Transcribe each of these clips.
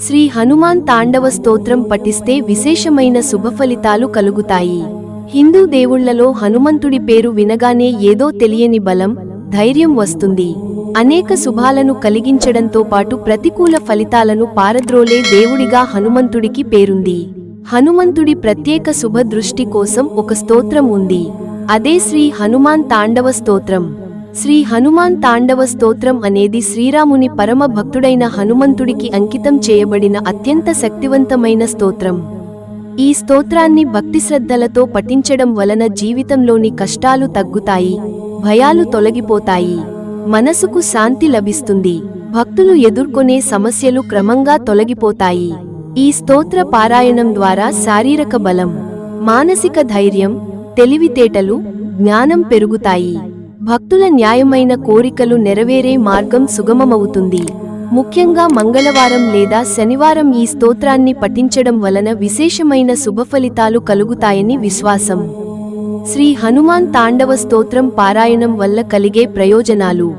శ్రీ హనుమాన్ తాండవ స్తోత్రం పఠిస్తే విశేషమైన శుభఫలితాలు కలుగుతాయి. హిందూ దేవుళ్ళలో హనుమంతుడి పేరు వినగానే ఏదో తెలియని బలం ధైర్యం వస్తుంది. అనేక శుభాలను కలిగించడంతో పాటు ప్రతికూల ఫలితాలను పారద్రోలే దేవుడిగా హనుమంతుడికి పేరుంది. హనుమంతుడి ప్రత్యేక శుభ దృష్టి కోసం ఒక స్తోత్రం ఉంది. అదే శ్రీ హనుమాన్ తాండవ స్తోత్రం. శ్రీ హనుమాన్ తాండవ స్తోత్రం అనేది శ్రీరాముని పరమ భక్తుడైన హనుమంతుడికి అంకితం చేయబడిన అత్యంత శక్తివంతమైన స్తోత్రం. ఈ స్తోత్రాన్ని భక్తి శ్రద్ధలతో పఠించడం వలన జీవితంలోని కష్టాలు తగ్గుతాయి భయాలు తొలగిపోతాయి మనసుకు శాంతి లభిస్తుంది భక్తులు ఎదుర్కొనే సమస్యలు క్రమంగా తొలగిపోతాయి. ఈ స్తోత్ర పారాయణం ద్వారా శారీరక బలం మానసిక ధైర్యం తెలివితేటలు జ్ఞానం పెరుగుతాయి. భక్తుల న్యాయమైన కోరికలు నెరవేరే మార్గం సుగమమవుతుంది. ముఖ్యంగా మంగళవారం లేదా శనివారం ఈ స్తోత్రాన్ని పఠించడం వలన విశేషమైన శుభఫలితాలు కలుగుతాయని విశ్వాసం. శ్రీ హనుమాన్ తాండవ స్తోత్రం పారాయణం వల్ల కలిగే ప్రయోజనాలు.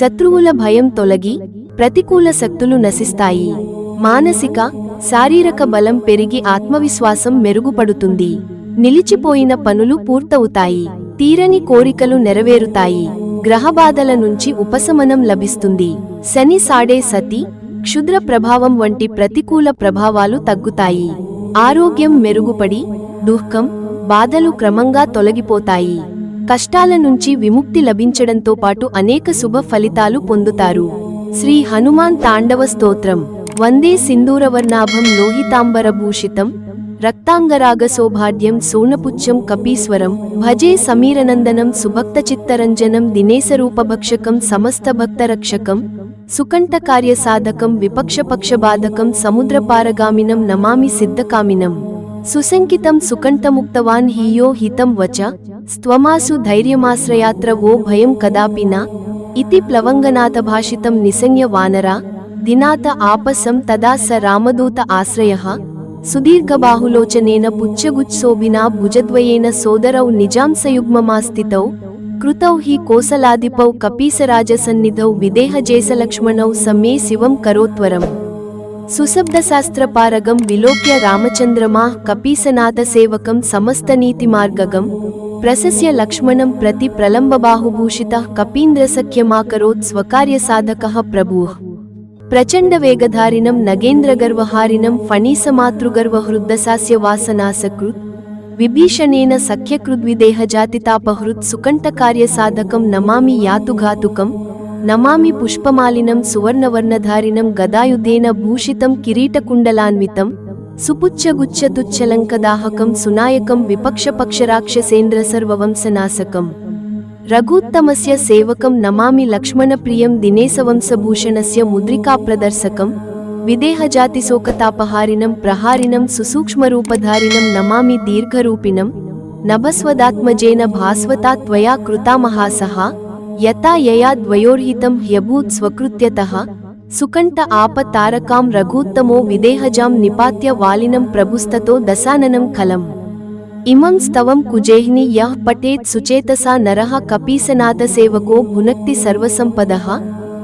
శత్రువుల భయం తొలగి ప్రతికూల శక్తులు నశిస్తాయి. మానసిక శారీరక బలం పెరిగి ఆత్మవిశ్వాసం మెరుగుపడుతుంది. నిలిచిపోయిన పనులు పూర్తవుతాయి. తీరని కోరికలు నెరవేరుతాయి. గ్రహబాధల నుంచి ఉపశమనం లభిస్తుంది. శని సాడే సతి క్షుద్ర ప్రభావం వంటి ప్రతికూల ప్రభావాలు తగ్గుతాయి. ఆరోగ్యం మెరుగుపడి దుఃఖం బాధలు క్రమంగా తొలగిపోతాయి. కష్టాల నుంచి విముక్తి లభించడంతో పాటు అనేక శుభ ఫలితాలు పొందుతారు. శ్రీ హనుమాన్ తాండవ స్తోత్రం. వందే సింధూరవర్ణాభం లోహితాంబరభూషితం. రక్తాంగరాగ సౌభాడ్యం సోణపుచ్చం కపీశ్వరం భజే సమీరనందనం సుభక్తచిత్తరంజనం దినేశరూపభక్షకం సమస్త భక్తరక్షకం సుకంఠ విపక్షపక్షబాధకం సముద్రపారగామినం నమామి సిద్ధకామినం సుశంకితం సుకంఠముక్తవాన్ హీయో హితం వచ స్త్వమాసు ధైర్యమాశ్రయాత్ర ఓ భయం కదాపినా న ఇతి ప్లవంగనాథ నిసంయ వానరా దినాత ఆపసం తదా స రామదూత ఆశ్రయ సుదీర్ఘబాహులోచనేన పుచ్చగుచ్ఛోభినా భుజద్వయేన సోదరౌ నిజాంసయుగ్మమాస్థితౌ కృతౌ హి కోసలాదిపౌ కపీసరాజసన్నిధౌ విదేహజేసలక్ష్మణౌ సమ్మే శివం కరోత్వరం. సుశబ్దశాస్త్రపారగం విలోక్య రామచంద్రమా కపీసనాథసేవకం సమస్తనీతిమార్గగం ప్రశస్య లక్ష్మణం ప్రతి ప్రలంబబాహుభూషిత కపీంద్రసఖ్యమాకరోత్ స్వకార్యసాధక ప్రభుః. ప్రచండవేగధారిణం నగేంద్రగర్వహారిణం ఫణీసమాతృగర్వహృద్దసాస్య వాసనాసకృత్ విభీషణేన సఖ్యకృద్విదేహజాతితాపహృత్ సుకంఠకార్యసాధకం నమామి యాతుఘాతుకం నమామి పుష్పమాలినం సువర్ణవర్ణధారిణం గదాయుధేన భూషితం కిరీటకుండలాన్వితం సుపుచ్చగుచ్చతుచ్చలంకదాహకం సునాయకం విపక్షపక్షరాక్షసేంద్రసర్వవంశనాశకం रघुत्तमस्य सेवकं नमामि लक्ष्मणप्रियं दिनेशवंशभूषणस्य मुद्रिकाप्रदर्शकं विदेहजातिशोकतापहारिण, प्रहारिणं नमा नमामि दीर्घरूपिणं, नभस्वदात्मजेन भास्वता त्वया कृतामहासः यथा यया द्वयोर्हितं ह्यभूत् स्वकृत्यतः, सुकण्ठ आपतारकां रघुत्तमो विदेहजा निपात्य वालिनम प्रभुस्तो दशाननं खलम। ఇమం స్తవం కుజేహ్ని యః పఠేత్ సుచేతసా నరః కపీసనాథసేవకో భునక్తి సర్వసంపదః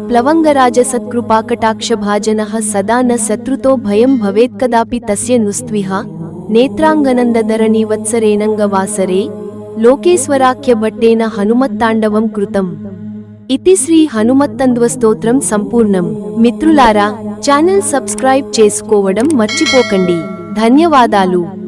ప్లవంగరాజసత్కృపాకటాక్షభాజనः సదా న శత్రుతో భయం భవేత్కదాపి తస్య నుస్త్విహ నేత్రాంగనందధరణీవత్సరేణంగవాసరే లోకేశ్వరాఖ్యభట్టేన హనుమత్తాండవం కృతం ఇది శ్రీ హనుమత్తంద్వస్తోత్రం సంపూర్ణం మిత్రులారా ఛానల్ సబ్స్క్రైబ్ చేసుకోవడం మర్చిపోకండి। ధన్యవాదాలు।